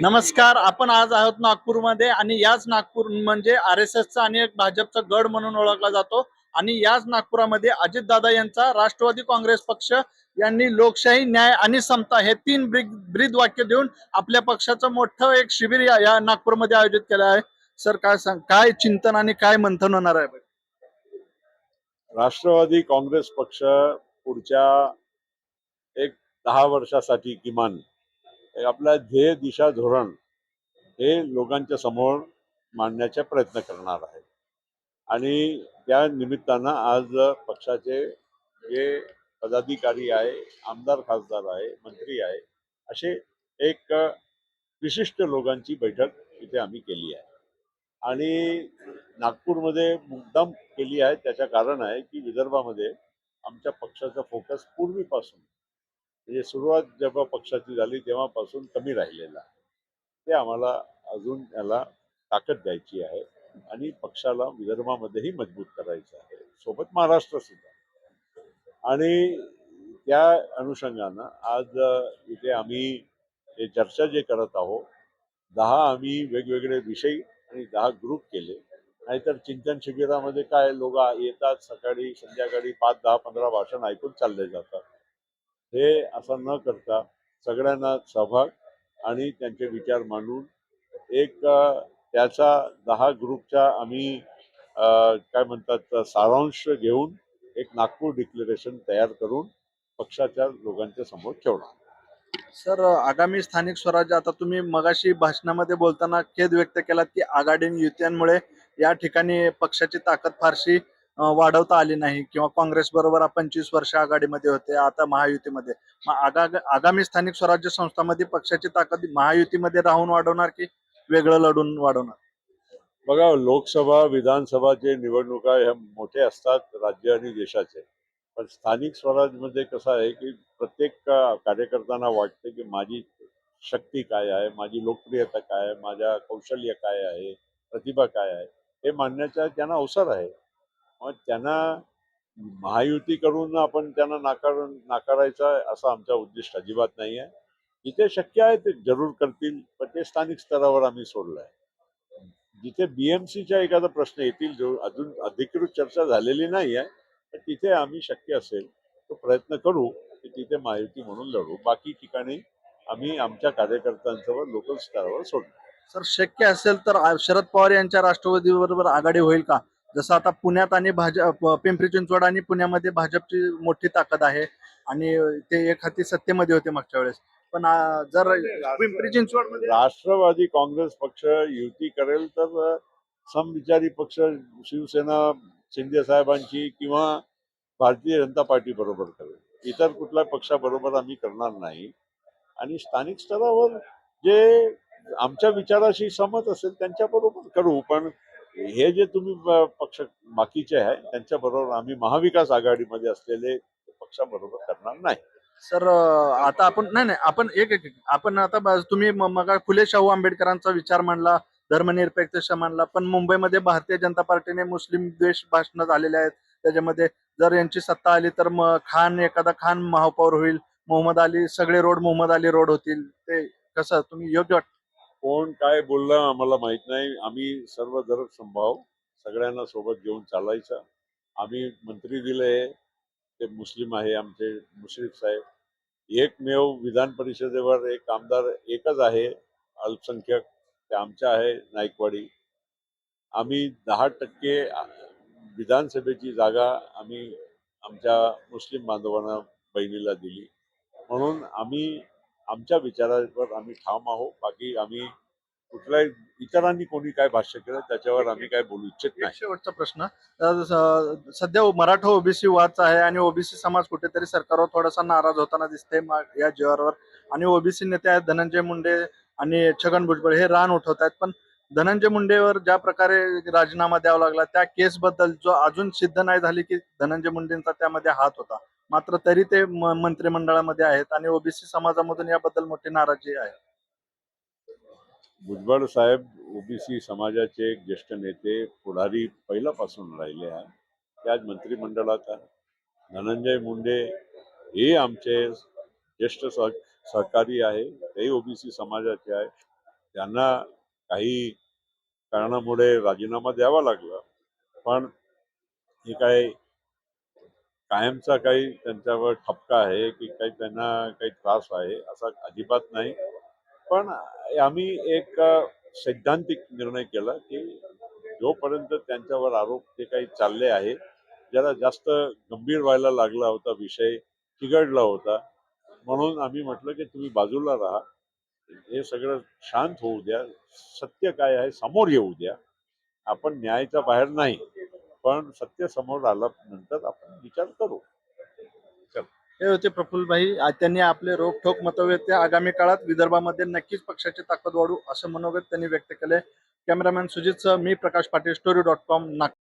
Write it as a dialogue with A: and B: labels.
A: नमस्कार आपण आज आहोत नागपूरमध्ये आणि याच नागपूर म्हणजे आर एस एसचा आणि एक भाजपचा गड म्हणून ओळखला जातो. आणि याच नागपुरामध्ये अजितदादा यांचा राष्ट्रवादी काँग्रेस पक्ष यांनी लोकशाही न्याय आणि समता हे तीन ब्रीद ब्रीद वाक्य देऊन आपल्या पक्षाचं मोठं एक शिबिर या नागपूरमध्ये आयोजित केलं आहे. सर काय सांग काय चिंतन आणि काय मंथन होणार आहे?
B: राष्ट्रवादी काँग्रेस पक्ष पुढच्या एक दहा वर्षासाठी किमान आपला ध्येय दिशा धोरण हे लोकांच्या समोर मांडण्याचा प्रयत्न करणार आहे. आणि त्या निमित्तानं आज पक्षाचे जे पदाधिकारी आहे आमदार खासदार आहे मंत्री आहे असे एक विशिष्ट लोकांची बैठक इथे आम्ही केली आहे. आणि नागपूरमध्ये मुद्दाम केली आहे त्याचं कारण आहे की विदर्भामध्ये आमच्या पक्षाचा फोकस पूर्वीपासून म्हणजे सुरुवात जेव्हा पक्षाची झाली तेव्हापासून कमी राहिलेला आहे. ते आम्हाला अजून याला ताकद द्यायची आहे आणि पक्षाला विदर्भामध्येही मजबूत करायचं आहे. सोबत महाराष्ट्र सुद्धा. आणि त्या अनुषंगानं आज इथे आम्ही चर्चा जे करत आहोत दहा आम्ही वेगवेगळे विषय आणि दहा ग्रुप केले. नाहीतर चिंतन शिबिरामध्ये काय लोक येतात सकाळी संध्याकाळी पाच दहा पंधरा भाषण ऐकून चालले जातात. हे असं न करता सगळ्यांना सहभाग आणि त्यांचे विचार मांडून एक त्याचा दहा ग्रुपचा आम्ही काय म्हणतात सारांश घेऊन एक नागपूर डिक्लेरेशन तयार करून पक्षाच्या लोकांच्या समोर ठेवणार.
A: सर आगामी स्थानिक स्वराज्य आता तुम्ही मगाशी भाषणामध्ये बोलताना खेद व्यक्त केला की आघाडी युत्यांमुळे या ठिकाणी पक्षाची ताकद फारशी वाढवता आली नाही किंवा काँग्रेस बरोबर पंचवीस वर्ष आघाडीमध्ये होते आता महायुतीमध्ये. मग आगा आगामी स्थानिक स्वराज्य संस्थांमध्ये पक्षाची ताकद महायुतीमध्ये राहून वाढवणार की वेगळं लढून वाढवणार?
B: बघा लोकसभा विधानसभा जे निवडणुका ह्या मोठे असतात राज्य आणि देशाचे. पण स्थानिक स्वराज्यमध्ये कसं आहे की प्रत्येक कार्यकर्त्यांना वाटते की माझी शक्ती काय आहे माझी लोकप्रियता काय आहे माझ्या कौशल्य काय आहे प्रतिभा काय आहे हे मानण्याचा त्यांना अवसर आहे. मग त्यांना महायुती करून आपण त्यांना नाकार नाकारायचा असा आमचा उद्दिष्ट अजिबात नाही आहे जिथे शक्य आहे ते जरूर करतील पण ते स्थानिक स्तरावर आम्ही सोडलं आहे जिथे बीएमसीच्या एखादा प्रश्न येतील जो अजून अधिकृत चर्चा झालेली नाही आहे तर तिथे आम्ही शक्य असेल तो प्रयत्न करू की तिथे महायुती म्हणून लढू. बाकी ठिकाणी आम्ही आमच्या कार्यकर्त्यांसोबत लोकल स्तरावर सोडू
A: सर शक्य असेल तर शरद पवार यांच्या राष्ट्रवादी बरोबर आघाडी होईल का? जसं आता पुण्यात आणि भाजप पिंपरी चिंचवड आणि पुण्यामध्ये भाजपची मोठी ताकद आहे आणि ते एक हाती सत्तेमध्ये होते मागच्या वेळेस. पण जर पिंपरी चिंचवडमध्ये
B: राष्ट्रवादी काँग्रेस पक्ष युती करेल तर समविचारी पक्ष शिवसेना शिंदे साहेबांची किंवा भारतीय जनता पार्टी बरोबर करेल. इतर कुठल्या पक्षाबरोबर आम्ही करणार नाही. आणि स्थानिक स्तरावर जे आमच्या विचाराशी सहमत असेल त्यांच्याबरोबर करू. पण हे जे तुम्ही पक्ष बाकीचे आहे त्यांच्याबरोबर आम्ही महाविकास आघाडीमध्ये असलेले पक्षाबरोबर करणार नाही.
A: सर आता आपण नाही नाही आपण एक एक आपण आता तुम्ही मग फुले शाहू आंबेडकरांचा विचार मांडला धर्मनिरपेक्ष मानला पण मुंबईमध्ये भारतीय जनता पार्टीने मुस्लिम द्वेष भाषण झालेले आहेत. त्याच्यामध्ये जर यांची सत्ता आली तर मग खान एखादा खान महापौर होईल मोहम्मद अली सगळे रोड मोहम्मद अली रोड होतील. ते कसं तुम्ही योग्य वाटत
B: कोण काय बोललं आम्हाला माहीत नाही. आम्ही सर्व धरक संभाव सगळ्यांना सोबत घेऊन चालायचा. आम्ही मंत्री दिले ते मुस्लिम आहे आमचे मुश्रीफ साहेब. एकमेव विधान परिषदेवर एक आमदार एकच आहे. अल्पसंख्यक ते आमच्या आहे नाईकवाडी. आम्ही दहा टक्के विधानसभेची जागा आम्ही आमच्या मुस्लिम बांधवांना बहिणीला दिली. म्हणून आम्ही आमच्या विचारावर आम्ही ठाम आहोत. बाकी आम्ही कुठल्याही इतरांनी कोणी काय भाष्य केलं त्याच्यावर आम्ही काय बोलू इच्छित नाही.
A: शेवटचा प्रश्न. सध्या मराठा ओबीसी वादचा आहे आणि ओबीसी समाज कुठेतरी सरकारवर थोडासा नाराज होताना दिसते या जीवावर. आणि ओबीसी नेते आहेत धनंजय मुंडे आणि छगन भुजबळ हे रान उठवत आहेत. पण धनंजय मुंडेवर ज्या प्रकारे राजीनामा द्यावा लागला त्या केस बद्दल जो अजून सिद्ध नाही झाली की धनंजय मुंडेंचा त्यामध्ये हात होता. मात्र तरी ते मंत्रिमंडळामध्ये आहेत आणि ओबीसी समाजामधून याबद्दल मोठी नाराजी आहे.
B: भुजबळ साहेब ओबीसी समाजाचे एक ज्येष्ठ नेते पुढारी पहिल्यापासून राहिले आहे ते आज मंत्रिमंडळात आहे धनंजय मुंडे हे आमचे ज्येष्ठ सह सहकारी आहे. तेही ओबीसी समाजाचे आहे त्यांना काही कारणामुळे राजीनामा द्यावा लागला. पण हे काय कायमचा काही त्यांच्यावर ठपका आहे की काही त्यांना काही त्रास आहे असा अजिबात नाही. पण आम्ही एक सैद्धांतिक निर्णय केला की जोपर्यंत त्यांच्यावर आरोप जे काही चालले आहे ज्याला जास्त गंभीर व्हायला लागला होता विषय चिघडला होता म्हणून आम्ही म्हटलं की तुम्ही बाजूला राहा. हे सगळं शांत होऊ द्या. सत्य काय आहे समोर येऊ द्या. आपण न्यायाच्या बाहेर नाही. पण सत्य समोर आल्यानंतर आपण विचार करू.
A: हे होते प्रफुल्लभाई. त्यांनी आपले रोखोक मत आगामी काळात विदर्भामध्ये नक्कीच पक्षाची ताकद वाढू असं मनोगत त्यांनी व्यक्त केले कॅमेरामॅन सुजितसह मी Prakash Patil story dot com Nagpur.